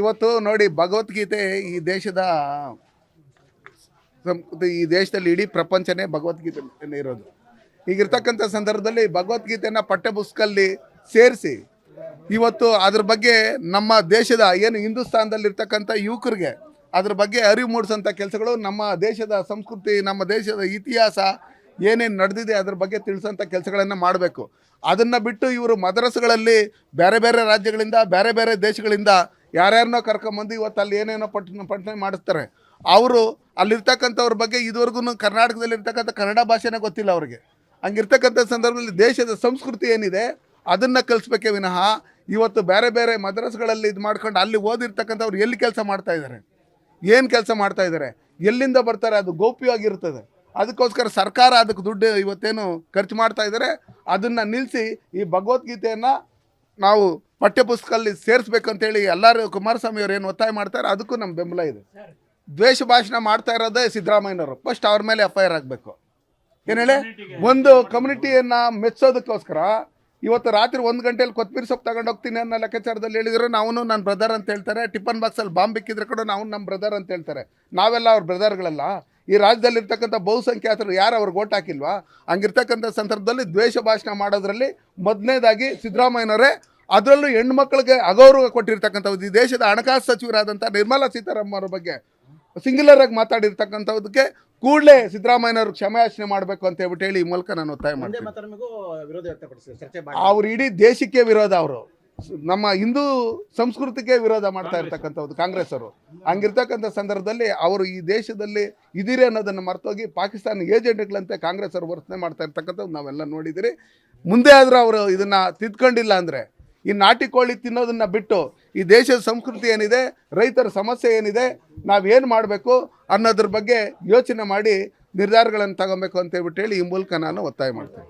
ಇವತ್ತು ನೋಡಿ ಭಗವದ್ಗೀತೆ ಈ ದೇಶದ ಈ ದೇಶದಲ್ಲಿ ಇಡೀ ಪ್ರಪಂಚನೇ ಭಗವದ್ಗೀತೆ ಇರೋದು. ಈಗಿರ್ತಕ್ಕಂಥ ಸಂದರ್ಭದಲ್ಲಿ ಭಗವದ್ಗೀತೆನ ಪಠ್ಯ ಪುಸ್ತಕಲ್ಲಿ ಸೇರಿಸಿ, ಇವತ್ತು ಅದ್ರ ಬಗ್ಗೆ ನಮ್ಮ ದೇಶದ, ಏನು ಹಿಂದೂಸ್ತಾನದಲ್ಲಿ ಇರ್ತಕ್ಕಂಥ ಯುವಕರಿಗೆ ಅದ್ರ ಬಗ್ಗೆ ಅರಿವು ಮೂಡಿಸೋಂಥ ಕೆಲಸಗಳು ನಮ್ಮ ದೇಶದ ಸಂಸ್ಕೃತಿ, ನಮ್ಮ ದೇಶದ ಇತಿಹಾಸ ಏನೇನು ನಡೆದಿದೆ ಅದ್ರ ಬಗ್ಗೆ ತಿಳಿಸೋಂಥ ಕೆಲಸಗಳನ್ನು ಮಾಡಬೇಕು. ಅದನ್ನು ಬಿಟ್ಟು ಇವರು ಮದ್ರಸಗಳಲ್ಲಿ ಬೇರೆ ಬೇರೆ ರಾಜ್ಯಗಳಿಂದ, ಬೇರೆ ಬೇರೆ ದೇಶಗಳಿಂದ ಯಾರ್ಯಾರನ್ನೋ ಕರ್ಕೊಂಬಂದು ಇವತ್ತು ಅಲ್ಲಿ ಏನೇನೋ ಪಟ್ಟಣ ಪಟ್ಟಣ ಮಾಡಿಸ್ತಾರೆ. ಅವರು ಅಲ್ಲಿರ್ತಕ್ಕಂಥವ್ರ ಬಗ್ಗೆ ಇದುವರೆಗೂ ಕರ್ನಾಟಕದಲ್ಲಿ ಇರ್ತಕ್ಕಂಥ ಕನ್ನಡ ಭಾಷೆನೇ ಗೊತ್ತಿಲ್ಲ ಅವ್ರಿಗೆ. ಹಂಗಿರ್ತಕ್ಕಂಥ ಸಂದರ್ಭದಲ್ಲಿ ದೇಶದ ಸಂಸ್ಕೃತಿ ಏನಿದೆ, ಅದನ್ನು ಕಲಿಸ್ಬೇಕೆ ವಿನಃ ಇವತ್ತು ಬೇರೆ ಬೇರೆ ಮದ್ರಾಸ್ಗಳಲ್ಲಿ ಇದು ಮಾಡ್ಕೊಂಡು ಅಲ್ಲಿ ಓದಿರ್ತಕ್ಕಂಥವ್ರು ಎಲ್ಲಿ ಕೆಲಸ ಮಾಡ್ತಾ ಇದ್ದಾರೆ ಏನು ಕೆಲಸ ಮಾಡ್ತಾ ಇದ್ದಾರೆ ಎಲ್ಲಿಂದ ಬರ್ತಾರೆ? ಅದು ಗೋಪ್ಯವಾಗಿರ್ತದೆ. ಅದಕ್ಕೋಸ್ಕರ ಸರ್ಕಾರ ಅದಕ್ಕೆ ದುಡ್ಡು ಇವತ್ತೇನು ಖರ್ಚು ಮಾಡ್ತಾ ಇದ್ದಾರೆ ಅದನ್ನು ನಿಲ್ಲಿಸಿ ಈ ಭಗವದ್ಗೀತೆಯನ್ನು ನಾವು ಪಠ್ಯಪುಸ್ತಕದಲ್ಲಿ ಸೇರಿಸ್ಬೇಕಂತೇಳಿ ಎಲ್ಲರೂ ಕುಮಾರಸ್ವಾಮಿ ಅವ್ರು ಏನು ಒತ್ತಾಯ ಮಾಡ್ತಾರೆ ಅದಕ್ಕೂ ನಮ್ಮ ಬೆಂಬಲ ಇದೆ. ದ್ವೇಷ ಭಾಷಣ ಮಾಡ್ತಾ ಇರೋದೇ ಸಿದ್ದರಾಮಯ್ಯನವರು. ಫಸ್ಟ್ ಅವ್ರ ಮೇಲೆ ಎಫ್ ಐ ಆಗಬೇಕು. ಏನು ಹೇಳಿ? ಒಂದು ಕಮ್ಯುನಿಟಿಯನ್ನು ಮೆಚ್ಚೋದಕ್ಕೋಸ್ಕರ ಇವತ್ತು ರಾತ್ರಿ ಒಂದು ಗಂಟೆಯಲ್ಲಿ ಕೊತ್ತಂಬರಿ ಸೊಪ್ಪು ತಗೊಂಡು ಹೋಗ್ತೀನಿ ಅನ್ನೋ ಲೆಕ್ಕಾಚಾರದಲ್ಲಿ ಹೇಳಿದ್ರು. ನಾವು ನನ್ನ ಬ್ರದರ್ ಅಂತ ಹೇಳ್ತಾರೆ. ಟಿಫನ್ ಬಾಕ್ಸಲ್ಲಿ ಬಾಂಬ್ ಬಿಕ್ಕಿದ್ರೆ ಕೂಡ ನಾವು ನಮ್ಮ ಬ್ರದರ್ ಅಂತ ಹೇಳ್ತಾರೆ. ನಾವೆಲ್ಲ ಅವ್ರ ಬ್ರದರ್ಗಳಲ್ಲ ಈ ರಾಜ್ಯದಲ್ಲಿ ಇರ್ತಕ್ಕಂಥ ಬಹುಸಂಖ್ಯಾತರು ಯಾರು ಅವ್ರಿಗೆ ಓಟ್ ಹಾಕಿಲ್ವಾ? ಹಂಗಿರ್ತಕ್ಕಂಥ ಸಂದರ್ಭದಲ್ಲಿ ದ್ವೇಷ ಭಾಷಣ ಮಾಡೋದ್ರಲ್ಲಿ ಮೊದಲನೇದಾಗಿ ಸಿದ್ದರಾಮಯ್ಯನವರೇ ಅದರಲ್ಲೂ ಹೆಣ್ಮಕ್ಳಿಗೆ ಅಗೌರವ ಕೊಟ್ಟಿರ್ತಕ್ಕಂಥದ್ದು. ಈ ದೇಶದ ಹಣಕಾಸು ಸಚಿವರಾದಂಥ ನಿರ್ಮಲಾ ಸೀತಾರಾಮನ್ ಅವರ ಬಗ್ಗೆ ಸಿಂಗ್ಯುಲರ್ ಆಗಿ ಮಾತಾಡಿರ್ತಕ್ಕಂಥದ್ದಕ್ಕೆ ಕೂಡಲೇ ಸಿದ್ದರಾಮಯ್ಯನವರು ಕ್ಷಮೆಯಾಚನೆ ಮಾಡಬೇಕು ಅಂತ ಹೇಳ್ಬಿಟ್ಟು ಹೇಳಿ ಈ ಮೂಲಕ ನಾನು ಒತ್ತಾಯ ಮಾಡ್ತೀನಿ. ಅವ್ರು ಇಡೀ ದೇಶಕ್ಕೆ ವಿರೋಧ ಅವರು. ನಮ್ಮ ಹಿಂದೂ ಸಂಸ್ಕೃತಿಗೆ ವಿರೋಧ ಮಾಡ್ತಾ ಇರ್ತಕ್ಕಂಥದ್ದು ಕಾಂಗ್ರೆಸ್ ಅವರು. ಹಂಗಿರ್ತಕ್ಕಂಥ ಸಂದರ್ಭದಲ್ಲಿ ಅವರು ಈ ದೇಶದಲ್ಲಿ ಇದ್ದೀರಿ ಅನ್ನೋದನ್ನು ಮರ್ತೋಗಿ ಪಾಕಿಸ್ತಾನ ಏಜೆಂಟ್ಗಳಂತೆ ಕಾಂಗ್ರೆಸ್ ಅವರು ವರ್ತನೆ ಮಾಡ್ತಾ ಇರ್ತಕ್ಕಂಥದ್ದು ನಾವೆಲ್ಲ ನೋಡಿದಿರಿ. ಮುಂದೆ ಆದರೂ ಅವರು ಇದನ್ನು ತಿದ್ಕೊಂಡಿಲ್ಲ ಅಂದರೆ ಈ ನಾಟಿ ಕೋಳಿ ತಿನ್ನೋದನ್ನ ಬಿಟ್ಟು ಈ ದೇಶದ ಸಂಸ್ಕೃತಿ ಏನಿದೆ, ರೈತರ ಸಮಸ್ಯೆ ಏನಿದೆ ನಾವೇನು ಮಾಡಬೇಕು ಅನ್ನೋದ್ರ ಬಗ್ಗೆ ಯೋಚನೆ ಮಾಡಿ ನಿರ್ಧಾರಗಳನ್ನು ತಗೊಬೇಕು ಅಂತ ಹೇಳ್ಬಿಟ್ಟು ಹೇಳಿ ಈ ಮೂಲಕ ನಾನು ಒತ್ತಾಯ ಮಾಡ್ತೇನೆ.